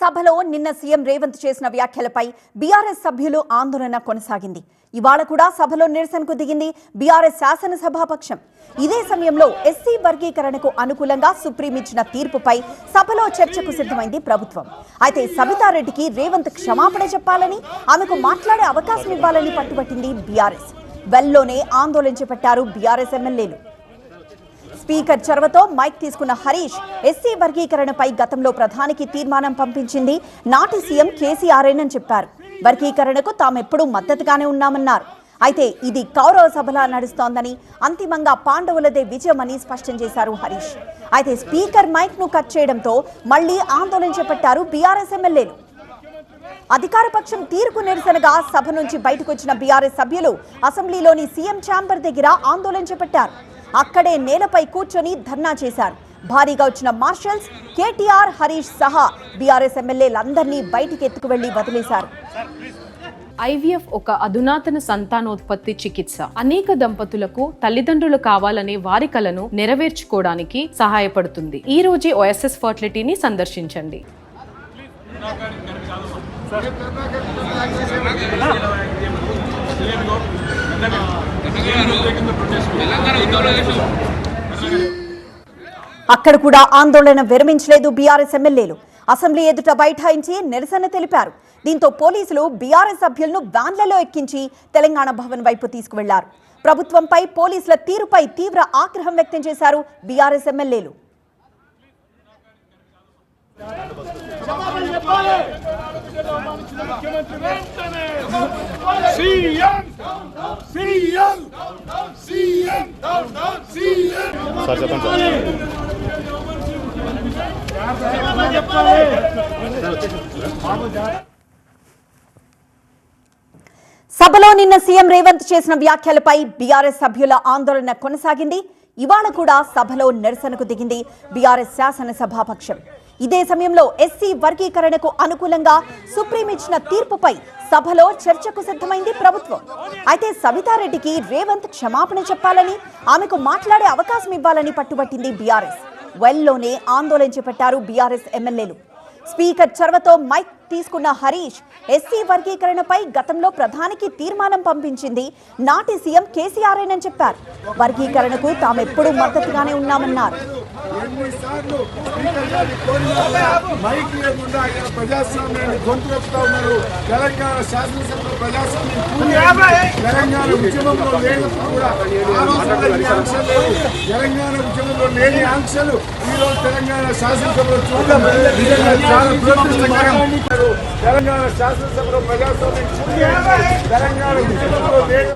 సభలో నిన్న సీఎం రేవంత్ చేసిన వ్యాఖ్యలపై బీఆర్ఎస్ సభ్యులు ఆందోళన కొనసాగింది. ఇవాళ కూడా సభలో నిరసనకు దిగింది బీఆర్ఎస్ శాసనసభాపక్షం. ఇదే సమయంలో ఎస్సీ వర్గీకరణకు అనుకూలంగా సుప్రీం ఇచ్చిన తీర్పుపై సభలో చర్చకు సిద్ధమైంది ప్రభుత్వం. అయితే సబితారెడ్డికి రేవంత్ క్షమాపణ చెప్పాలని ఆమెకు మాట్లాడే అవకాశం ఇవ్వాలని పట్టుబట్టింది బీఆర్ఎస్. వెల్లోనే ఆందోళన చేపట్టారు బీఆర్ఎస్ ఎమ్మెల్యేలు. స్పీకర్ చొరవతో మైక్ తీసుకున్న హరీష్ ఎస్సీ వర్గీకరణపై గతంలో ప్రధానికి తీర్మానం పంపించింది. నాటి సీఎం కేసీఆర్ఏనని చెప్పారు. వర్గీకరణకు తామెప్పుడూ మద్దతుగానే ఉన్నామన్నారు. అయితే ఇది కౌరవ సభలా నడుస్తోందని అంతిమంగా పాండవులదే విజయమని స్పష్టం చేశారు హరీష్. అయితే స్పీకర్ మైక్ను కట్ చేయడంతో మళ్ళీ ఆందోళన చేపట్టారు బీఆర్ఎస్ ఎమ్మెల్యేలు. అధికార పక్షం తీర్పు నిరసనగా సభ నుంచి బయటకొచ్చిన బీఆర్ఎస్ సభ్యులు అసెంబ్లీలోని సీఎం ఛాంబర్ దగ్గర ఆందోళన చేపట్టారు. అక్కడే నేలపై కూర్చొని ధర్నా చేశారు. భారీగా వచ్చిన మార్షల్స్ కేటీఆర్ హరీష్ సహా బీఆర్ఎస్ ఎమ్మెల్యేలందరినీ బయటికి ఎత్తుకువెళ్ళి వదిలేశారు. ఐవీఎఫ్ ఒక అధునాతన సంతానోత్పత్తి చికిత్స. అనేక దంపతులకు తల్లిదండ్రులు కావాలనే వారి కలను నెరవేర్చుకోవడానికి సహాయపడుతుంది. ఈ రోజే ఓఎస్ఎస్ ఫర్టిలిటీని సందర్శించండి. అక్కడ కూడా ఆందోళన విరమించలేదు బీఆర్ఎస్ ఎమ్మెల్యేలు. అసెంబ్లీ ఎదుట బైఠాయించి నిరసన తెలిపారు. దీంతో పోలీసులు బీఆర్ఎస్ సభ్యులను వ్యాన్లలో ఎక్కించి తెలంగాణ భవన్ వైపు తీసుకువెళ్ళారు. ప్రభుత్వంపై పోలీసుల తీరుపై తీవ్ర ఆగ్రహం వ్యక్తం చేశారు బీఆర్ఎస్ ఎమ్మెల్యేలు. CM CM CM CM sir చెప్పండి సభలో నిన్న సీఎం రేవంత్ చేసిన వ్యాఖ్యలపై బీఆర్ఎస్ సభ్యుల ఆందోళన కొనసాగింది. ఇవాళ కూడా సభలో నిరసనకు దిగింది బీఆర్ఎస్ శాసనసభాపక్షం. ఇదే సమయంలో ఎస్సీ వర్గీకరణకు అనుకూలంగా సుప్రీం ఇచ్చిన తీర్పుపై సభలో చర్చకు సిద్ధమైంది ప్రభుత్వం. అయితే సవితారెడ్డికి రేవంత్ క్షమాపణ చెప్పాలని ఆమెకు మాట్లాడే అవకాశం ఇవ్వాలని పట్టుబట్టింది బీఆర్ఎస్. వెల్లోనే ఆందోళన చేపట్టారు బీఆర్ఎస్ ఎమ్మెల్యేలు. స్పీకర్ చొరవతో మైక్ తీసుకున్న హరీష్ ఎస్సీ వర్గీకరణపై గతంలో ప్రధానికి తీర్మానం పంపించింది నాటి సీఎం కేసీఆర్ఏనని చెప్పారు. వర్గీకరణకు తామెప్పుడూ మద్దతుగానే ఉన్నామన్నారు. ఎన్నిసార్లు స్పీకర్ గారిని కోరినా మైక్ లేకుండా ఆయన ప్రజాస్వామ్యాన్ని గొంతులెత్తుతా ఉన్నారు. తెలంగాణ శాసనసభలో ప్రజాస్వామ్యం తెలంగాణ ఉద్యమంలో లేనప్పుడు కూడా ఆంక్షలు తెలంగాణ ఉద్యమంలో లేని ఆంక్షలు ఈరోజు తెలంగాణ శాసనసభలో చూడడం చాలా తెలంగాణ శాసనసభలో ప్రజాస్వామ్యం తెలంగాణ ఉద్యమంలో లేని